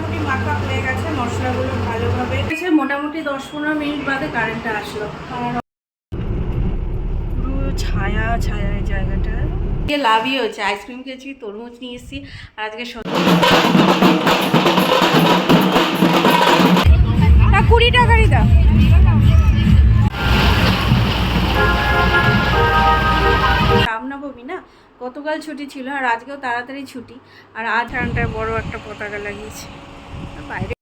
মোটামুটি মাখা হয়ে গেছে, মশলাগুলো ভালোভাবে। এসে মোটামুটি দশ পনেরো মিনিট বাদে কারেন্টটা আসলো। পুরো ছায়া ছায়া এই জায়গাটা লাভই হচ্ছে আইসক্রিম খেয়েছি, তরমুজ নিয়ে এসেছি, আর আজকে সত্যি কুড়ি টাকারই দাম। রামনবমী না? গতকাল ছুটি ছিল, আর আজকেও তাড়াতাড়ি ছুটি। আর আজ রানটায় বড় একটা পতাকা লাগিয়েছে। বাইরে।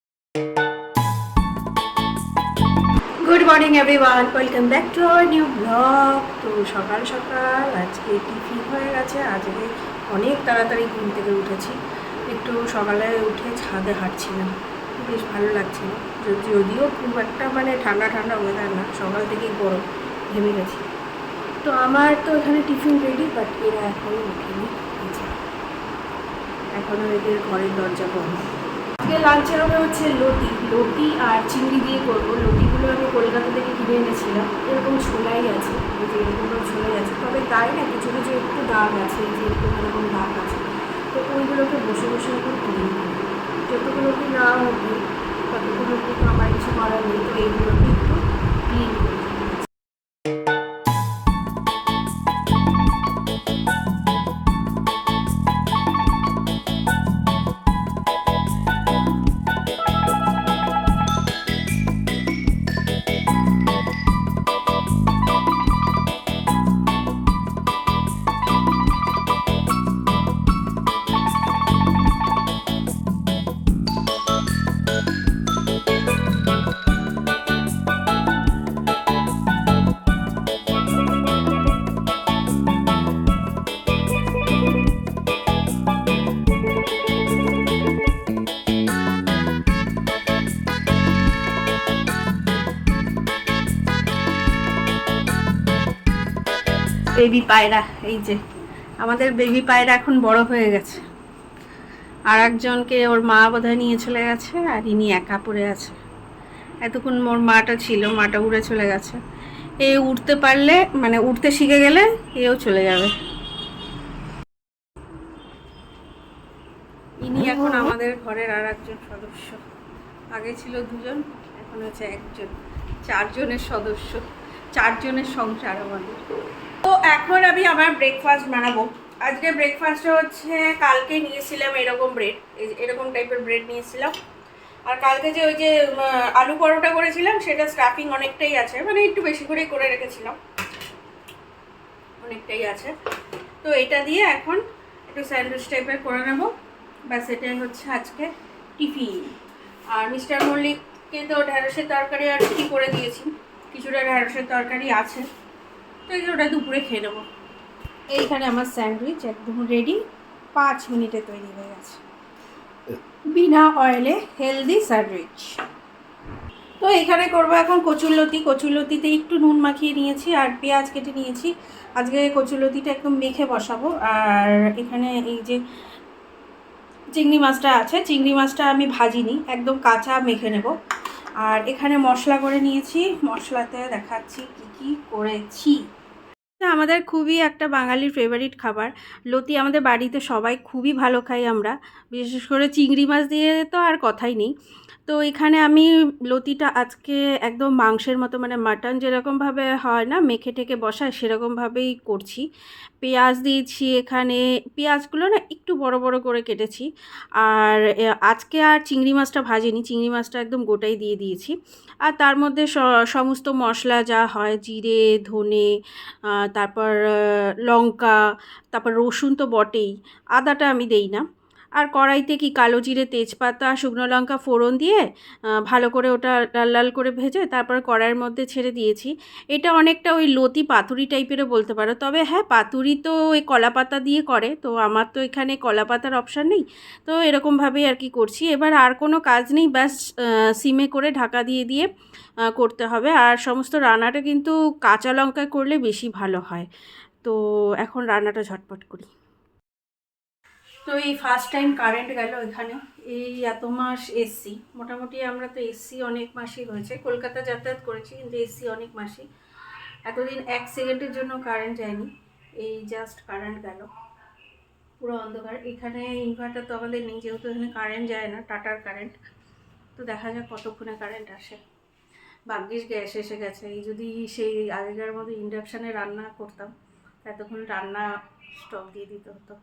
Good morning everyone welcome back to our new blog তো সকাল সকাল আজকে টিফিন হয়ে গেছে। আজকে অনেক তাড়াতাড়ি ঘুম থেকে উঠেছি। একটু সকালে উঠে ছাদে হাঁটছিলাম। বেশ ভালো লাগছিল যদিও খুব একটা মানে ঠান্ডা ঠান্ডা ওয়েদার না, সকাল থেকেই গরম ঘেমে গেছি। তো আমার তো এখানে টিফিন রেডি বাট এরা এখনও ওঠেনি। যে। এখনও এদের ঘরের দরজা বন্ধ। আজকে লাঞ্চের হবে হচ্ছে লতি। লতি আর চিংড়ি দিয়ে করব। লতিগুলো আমি কলকাতা থেকে কিনে এনেছিলাম। এরকম ছোলাই আছে যে এরকম ছোলাই আছে। তবে তাই না, কিছু কিছু একটু দাগ আছে যে এরকম এরকম দাগ আছে। তো ওইগুলোকে বসে বসে এখন বেবি পায়রা, এই যে। আমাদের বেবি পায়রা এখন বড় হয়ে গেছে। আর একজনকে ওর মা বোধহয় নিয়ে চলে গেছে, আর ইনি একা পড়ে আছে। এতক্ষণ ওর মাটা ছিল, মাটা উড়ে চলে গেছে। এ উঠতে পারলে মানে উঠতে শিখে গেলে এও চলে যাবে। ইনি এখন আমাদের ঘরের আর একজন সদস্য। আগে ছিল দুজন, এখন হচ্ছে একজন, চারজনের সদস্য। চারজনের সংসার আমাদের। তো এখন আমি আমার ব্রেকফাস্ট বানাবো। আজকে ব্রেকফাস্টে হচ্ছে, কালকে নিয়েছিলাম এরকম ব্রেড এরকম টাইপের ব্রেড নিয়েছিলাম। আর কালকে যে ওই যে আলু পরোটা করেছিলাম, সেটা স্টাফিং অনেকটাই আছে। মানে একটু বেশি করেই করে রেখেছিলাম। অনেকটাই আছে। তো এটা দিয়ে এখন একটু স্যান্ডউইচ টাইপের করে নেব। ব্যাস, এটাই হচ্ছে আজকে টিফিন। আর মিস্টার মল্লিককে তো ঢ্যাঁড়সের তরকারি আর কি করে দিয়েছি? কিছুটা ঢ্যাঁড়সের তরকারি আছে। তো এই ওটা দুপুরে খেয়ে নেব। এইখানে আমার স্যান্ডউইচ একদম রেডি পাঁচ মিনিটে তৈরি হয়ে গেছে। বিনা অয়েলে হেলদি স্যান্ডউইচ তো এখানে করব এখন কচুরলতি। কচুরলতিতে একটু নুন মাখিয়ে নিয়েছি আর পেঁয়াজ কেটে নিয়েছি। আজকে কচুরলতিটা একদম মেখে বসাবো। আর এখানে এই যে চিংড়ি মাছটা আছে, চিংড়ি মাছটা আমি ভাজিনি। একদম কাঁচা মেখে নেব। আর এখানে মশলা করে নিয়েছি। মশলাতে দেখাচ্ছি কি কি করেছি। আমাদের খুবই একটা বাঙালির ফেভারিট খাবার। লতি আমাদের বাড়িতে সবাই খুবই ভালো খাই আমরা। বিশেষ করে চিংড়ি মাছ দিয়ে তো আর কথাই নেই। তো এখানে আমি লতিটা আজকে একদম মাংসের মতো মানে মাটন যেরকমভাবে হয় না মেখে টেকে বসায় সেরকমভাবেই করছি। পেঁয়াজ দিয়েছি এখানে। পেঁয়াজগুলো না একটু বড় বড় করে কেটেছি। আর আজকে আর চিংড়ি মাছটা ভাজিনি। চিংড়ি মাছটা একদম গোটাই দিয়ে দিয়েছি। আর তার মধ্যে সমস্ত মশলা যা হয়, জিরে, ধনে তারপর লঙ্কা, তারপর রসুন তো বটেই। আদাটা আমি দেই না। আর কড়াইতে কি কালো জিরে তেজপাতা, শুকনো লঙ্কা ফোড়ন দিয়ে ভালো করে ওটা লাল লাল করে ভেজে তারপর কড়াইয়ের মধ্যে ছেড়ে দিয়েছি। এটা অনেকটা ওই লতি পাতুরি টাইপেরও বলতে পারো। তবে হ্যাঁ পাতুরি তো ওই কলা পাতা দিয়ে করে, তো আমার তো এখানে কলা পাতার অপশান নেই। তো এরকমভাবেই আর কি করছি। এবার আর কোনো কাজ নেই, ব্যাস সিমে করে ঢাকা দিয়ে দিয়ে করতে হবে। আর সমস্ত রান্নাটা কিন্তু কাঁচা লঙ্কায় করলে বেশি ভালো হয়। তো এখন রান্নাটা ঝটপট করি। তো এই ফার্স্ট টাইম কারেন্ট গেল এখানে। এই এত মাস এসি মোটামুটি আমরা তো এসি অনেক মাসই হয়েছে কলকাতা যাতায়াত করেছি, কিন্তু এসি অনেক মাসই। এতদিন এক সেকেন্ডের জন্য কারেন্ট যায়নি। এই জাস্ট কারেন্ট গেল। পুরো অন্ধকার। এখানে ইনভার্টার তো আমাদের নেই, যেহেতু এখানে কারেন্ট যায় না টাটার কারেন্ট তো দেখা যাক কতক্ষণে কারেন্ট আসে। ভাগ্যিস গ্যাস এসে গেছে। এই যদি সেই আগেকার মতো ইন্ডাকশানে রান্না করতাম, এতক্ষণ রান্না স্টপ দিয়ে দিতে হতো।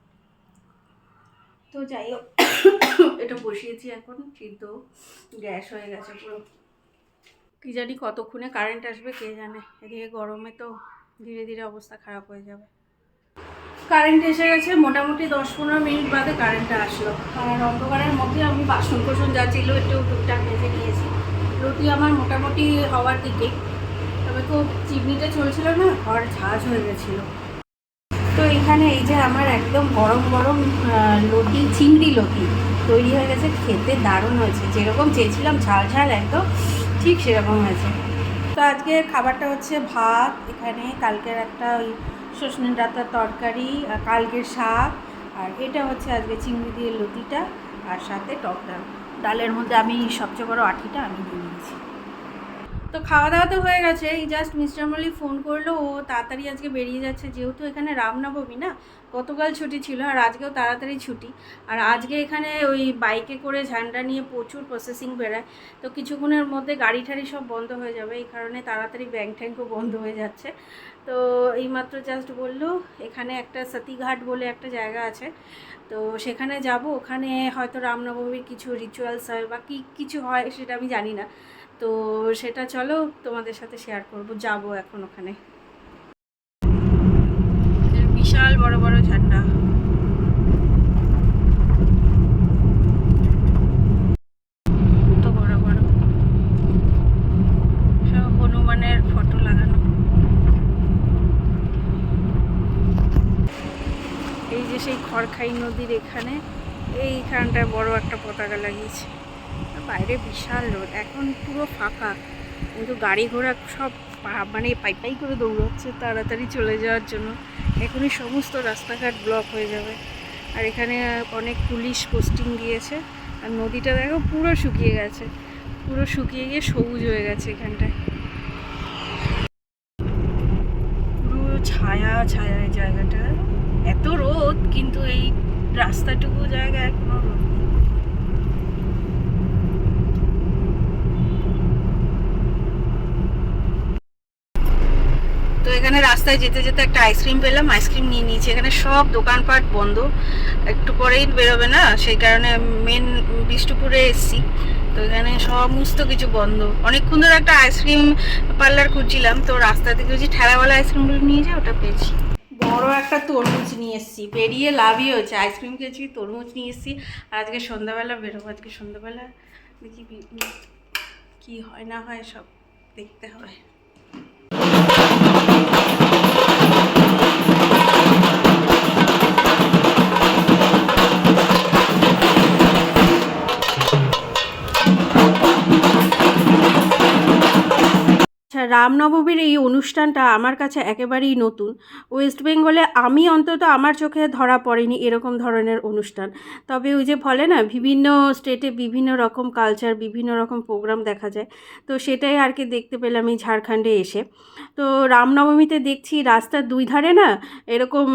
তো যাই হোক, এটা বসিয়েছি এখন কিন্তু গ্যাস হয়ে গেছে পুরো। কি জানি কতক্ষণে কারেন্ট আসবে, কে জানে? এদিকে গরমে তো ধীরে ধীরে অবস্থা খারাপ হয়ে যাবে। কারেন্ট এসে গেছে, মোটামুটি দশ পনেরো মিনিট বাদে কারেন্টটা আসলো। কারণ অন্ধকারের মধ্যে আমি বাসন কোসন যা ছিল একটু টুকটাক ভেজে নিয়েছি। রুটি আমার মোটামুটি হওয়ার দিকে। তবে তো চিমনিটা চলছিল না, ঘর ঝাঁজ হয়ে গেছিল। তো এখানে এই যে আমার একদম গরম গরম লতি চিংড়ি লতি তৈরি হয়ে গেছে, খেতে দারুণ হয়েছে। যেরকম চেয়েছিলাম, ঝাল ঝাল একদম, ঠিক সেরকম হয়েছে। তো আজকে খাবারটা হচ্ছে ভাত, এখানে কালকের একটা ওই সজনে ডাতার তরকারি কালকের শাক, আর এটা হচ্ছে আজকে চিংড়ি দিয়ে লতিটা আর সাথে টক ডাল। ডালের মধ্যে আমি সবচেয়ে বড় আঠিটা আমি দিয়েছি তো খাওয়া দাওয়া তো হয়ে গেছে। এই জাস্ট মিস্টার মল্লিক ফোন করল, ও তাড়াতাড়ি আজকে বেরিয়ে যাচ্ছে। যেহেতু এখানে রামনবমী না, গতকাল ছুটি ছিল আর আজকেও তাড়াতাড়ি ছুটি। আর আজকে এখানে ওই বাইকে করে ঝান্ডা নিয়ে প্রচুর প্রসেসিং বেড়ায় তো কিছুক্ষণের মধ্যে গাড়ি ঠাড়ি সব বন্ধ হয়ে যাবে। এই কারণে তাড়াতাড়ি ব্যাংক ট্যাঙ্কও বন্ধ হয়ে যাচ্ছে। তো এইমাত্র জাস্ট বলল, এখানে একটা সতীঘাট বলে একটা জায়গা আছে। তো সেখানে যাব। ওখানে হয়তো রামনবমীর কিছু রিচুয়ালস হয় বা কী কিছু হয় সেটা আমি জানি না। তো সেটা চলো তোমাদের সাথে শেয়ার করব, যাব এখন ওখানে। বিশাল বড় বড় ঝান্ডা। সেই খড়খাই নদীর এখানে, এইখানটায় বড় একটা পতাকা লাগিয়েছে। বাইরে বিশাল রোদ, এখন পুরো ফাঁকা। কিন্তু গাড়ি ঘোড়া সব মানে পাই পাই করে দৌড়াচ্ছে তাড়াতাড়ি চলে যাওয়ার জন্য। এখনই সমস্ত রাস্তাঘাট ব্লক হয়ে যাবে। আর এখানে অনেক পুলিশ পোস্টিং দিয়েছে। আর নদীটা দেখো পুরো শুকিয়ে গেছে। পুরো শুকিয়ে গিয়ে সবুজ হয়ে গেছে এখানটায়। পুরো ছায়া ছায়া জায়গাটা। এত রোদ, কিন্তু এই রাস্তাটুকু জায়গায় এখনও রোদ নেই। তো এখানে রাস্তায় যেতে যেতে একটা আইসক্রিম পেলাম আইসক্রিম নিয়ে নিয়েছি। এখানে সব দোকানপাট বন্ধ। একটু পরেই বেরোবে না? সেই কারণে মেন বিষ্ণুপুরে এসছি। তো এখানে সমস্ত কিছু বন্ধ। অনেকক্ষণ ধরে একটা আইসক্রিম পার্লার খুঁজছিলাম। তো রাস্তা থেকে যে ঠেলাওয়ালা আইসক্রিমগুলো নিয়ে যায় ওটা পেয়েছি। বড় একটা তরমুজ নিয়ে এসেছি। বেরিয়ে লাভই হয়েছে। আইসক্রিম খেয়েছি, তরমুজ নিয়ে এসেছি। আর আজকে সন্ধ্যাবেলা বেরোবো। আজকে সন্ধ্যাবেলা দেখি কি হয়, না হয় সব দেখতে হবে। রামনবমীর এই অনুষ্ঠানটা আমার কাছে একেবারেই নতুন। ওয়েস্ট বেঙ্গলে আমি অন্তত আমার চোখে ধরা পড়েনি এরকম ধরনের অনুষ্ঠান। তবে ওই যে বলে না, বিভিন্ন স্টেটে বিভিন্ন রকম কালচার, বিভিন্ন রকম প্রোগ্রাম দেখা যায়। তো সেটাই আর কি দেখতে পেলাম এই ঝাড়খণ্ডে এসে। তো রামনবমীতে দেখছি রাস্তার দুই ধারে না এরকম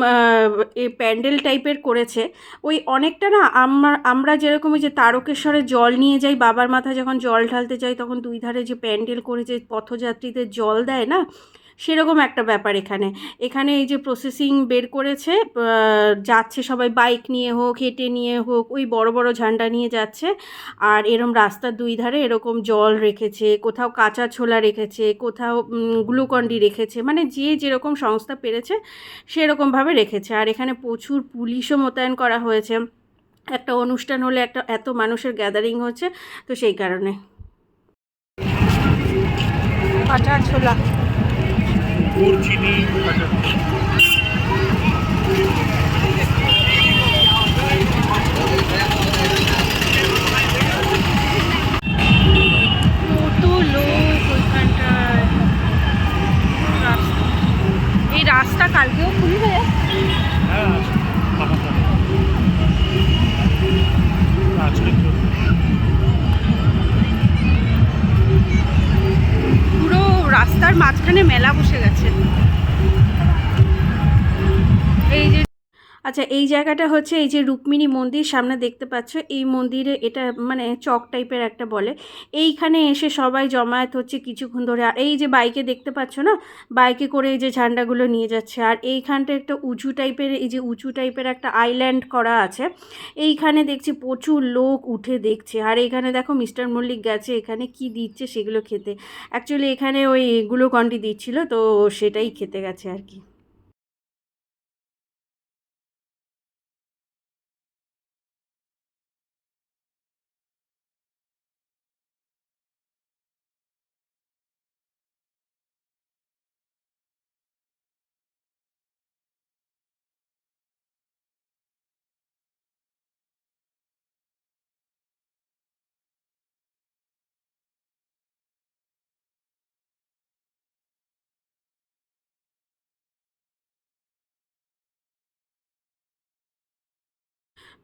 এ প্যান্ডেল টাইপের করেছে। ওই অনেকটা না আমার আমরা যেরকম ওই যে তারকেশ্বরে জল নিয়ে যাই, বাবার মাথায় যখন জল ঢালতে যাই, তখন দুই ধারে যে প্যান্ডেল করে যে পথযাত্রীদের জল দেয় না? সেরকম একটা ব্যাপার এখানে। এখানে এই যে প্রসেসিং বের করেছে যাচ্ছে সবাই বাইক নিয়ে হোক, হেঁটে নিয়ে হোক, ওই বড় বড় ঝান্ডা নিয়ে যাচ্ছে। আর এরম রাস্তার দুই ধারে এরকম জল রেখেছে, কোথাও কাঁচা ছোলা রেখেছে, কোথাও গ্লুকন্ডি রেখেছে। মানে যে যেরকম সংস্থা পেরেছে, সেরকমভাবে রেখেছে। আর এখানে প্রচুর পুলিশও মোতায়েন করা হয়েছে। একটা অনুষ্ঠান হলে একটা, এত মানুষের গ্যাদারিং হচ্ছে, তো সেই কারণে। কাঁচা ছোলা। আচ্ছা এই জায়গাটা হচ্ছে এই যে রুক্মিণী মন্দির, সামনে দেখতে পাচ্ছ, এই মন্দিরে এটা মানে চক টাইপের একটা বলে। এইখানে এসে সবাই জমায়েত হচ্ছে কিছুক্ষণ ধরে। আর এই যে বাইকে দেখতে পাচ্ছ না, বাইকে করে এই যে ঝান্ডাগুলো নিয়ে যাচ্ছে। আর এইখানটা একটা উঁচু টাইপের, এই যে উঁচু টাইপের একটা আইল্যান্ড করা আছে। এইখানে দেখছি প্রচুর লোক উঠে দেখছে। আর এখানে দেখো মিস্টার মল্লিক গেছে, এখানে কি দিচ্ছে সেগুলো খেতে। অ্যাকচুয়ালি এখানে ওই গ্লুকন্ডি দিচ্ছিল, তো সেটাই খেতে গেছে আর কি।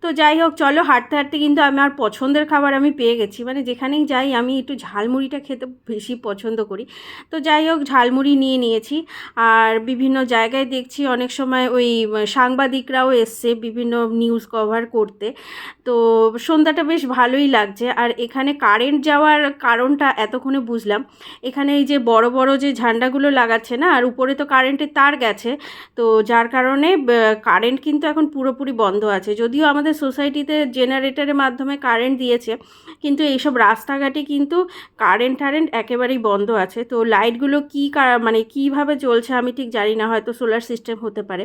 তো যাই হোক, চলো, হাঁটতে হাঁটতে কিন্তু আমার পছন্দের খাবার আমি পেয়ে গেছি। মানে যেখানেই যাই, আমি একটু ঝালমুড়িটা খেতে বেশি পছন্দ করি। তো যাই হোক, ঝালমুড়ি নিয়ে নিয়েছি। আর বিভিন্ন জায়গায় দেখছি অনেক সময় ওই সাংবাদিকরাও এসছে বিভিন্ন নিউজ কভার করতে। তো সন্ধ্যাটা বেশ ভালোই লাগছে। আর এখানে কারেন্ট যাওয়ার কারণটা এতক্ষণে বুঝলাম। এখানে এই যে বড় বড় যে ঝান্ডাগুলো লাগাচ্ছে না, আর উপরে তো কারেন্টের তার গেছে। তো যার কারণে কারেন্ট কিন্তু এখন পুরোপুরি বন্ধ আছে। যদিও আমাদের সোসাইটিতে জেনারেটরের মাধ্যমে কারেন্ট দিয়েছে, কিন্তু এইসব রাস্তাঘাটে কিন্তু কারেন্ট টারেন্ট একেবারেই বন্ধ আছে। তো লাইটগুলো কী মানে কীভাবে চলছে আমি ঠিক জানি না, হয়তো সোলার সিস্টেম হতে পারে।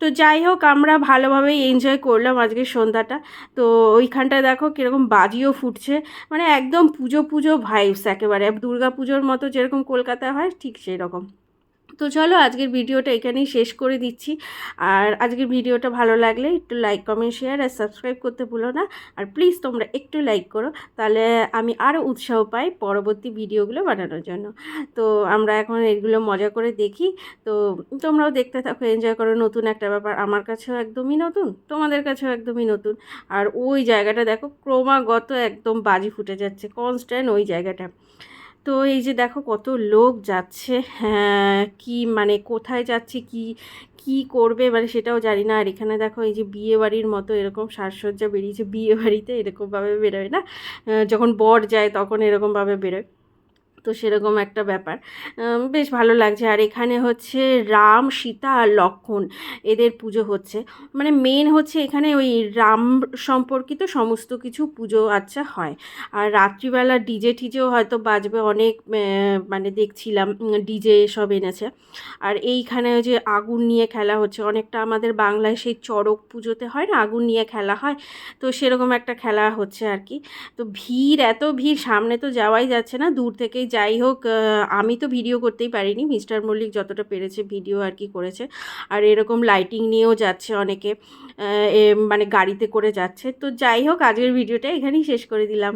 তো যাই হোক, আমরা ভালোভাবেই এনজয় করলাম আজকে সন্ধ্যাটা। তো ওইখানটায় দেখো কীরকম বাজিও ফুটছে মানে একদম পুজো পুজো ভাইবস একেবারে। দুর্গা পুজোর মতো যেরকম কলকাতায় হয়, ঠিক সেই রকম তো চলো আজকের ভিডিওটা এখানেই শেষ করে দিচ্ছি। আর আজকের ভিডিওটা ভালো লাগলে একটু লাইক কমেন্ট শেয়ার আর সাবস্ক্রাইব করতে ভুলো না। আর প্লিজ তোমরা একটু লাইক করো, তাহলে আমি আরও উৎসাহ পাই পরবর্তী ভিডিওগুলো বানানোর জন্য। তো আমরা এখন এগুলো মজা করে দেখি। তো তোমরাও দেখতে থাকো এনজয় করো। নতুন একটা ব্যাপার আমার কাছেও একদমই নতুন, তোমাদের কাছেও একদমই নতুন। আর ওই জায়গাটা দেখো, ক্রমাগত একদম বাজি ফুটে যাচ্ছে কনস্ট্যান্ট ওই জায়গাটা। তো এই যে দেখো কত লোক যাচ্ছে। হ্যাঁ কি মানে কোথায় যাচ্ছে, কি কি করবে মানে সেটাও জানি না। আর এখানে দেখো এই যে বিয়ে বাড়ির মতো এরকম সাজসজ্জা বেরিয়েছে, বিয়ে বাড়িতে এরকমভাবে বেরোয় না? যখন বর যায় তখন এরকমভাবে বেরোয়। তো সেরকম একটা ব্যাপার। বেশ ভালো লাগছে। আর এখানে হচ্ছে রাম, সীতা আর লক্ষণ এদের পুজো হচ্ছে। মানে মেন হচ্ছে এখানে ওই রাম সম্পর্কিত সমস্ত কিছু পুজো আচ্ছা হয়। আর রাত্রিবেলা ডিজে টিজেও হয়তো বাজবে অনেক মানে দেখছিলাম ডিজে সব এনেছে। আর এইখানে যে আগুন নিয়ে খেলা হচ্ছে। অনেকটা আমাদের বাংলায় সেই চড়ক পুজোতে হয় না? আগুন নিয়ে খেলা হয়। তো সেরকম একটা খেলা হচ্ছে আর কি। তো ভিড়, এত ভিড় সামনে তো যাওয়াই যাচ্ছে না। দূর থেকেই যাই হোক আমি তো ভিডিও করতেই পারিনি। মিস্টার মল্লিক যতটা পেরেছে ভিডিও আর কি করেছে। আর এরকম লাইটিং নিয়েও যাচ্ছে অনেকে মানে গাড়িতে করে যাচ্ছে। তো যাই হোক আজকের ভিডিওটা এখানেই শেষ করে দিলাম।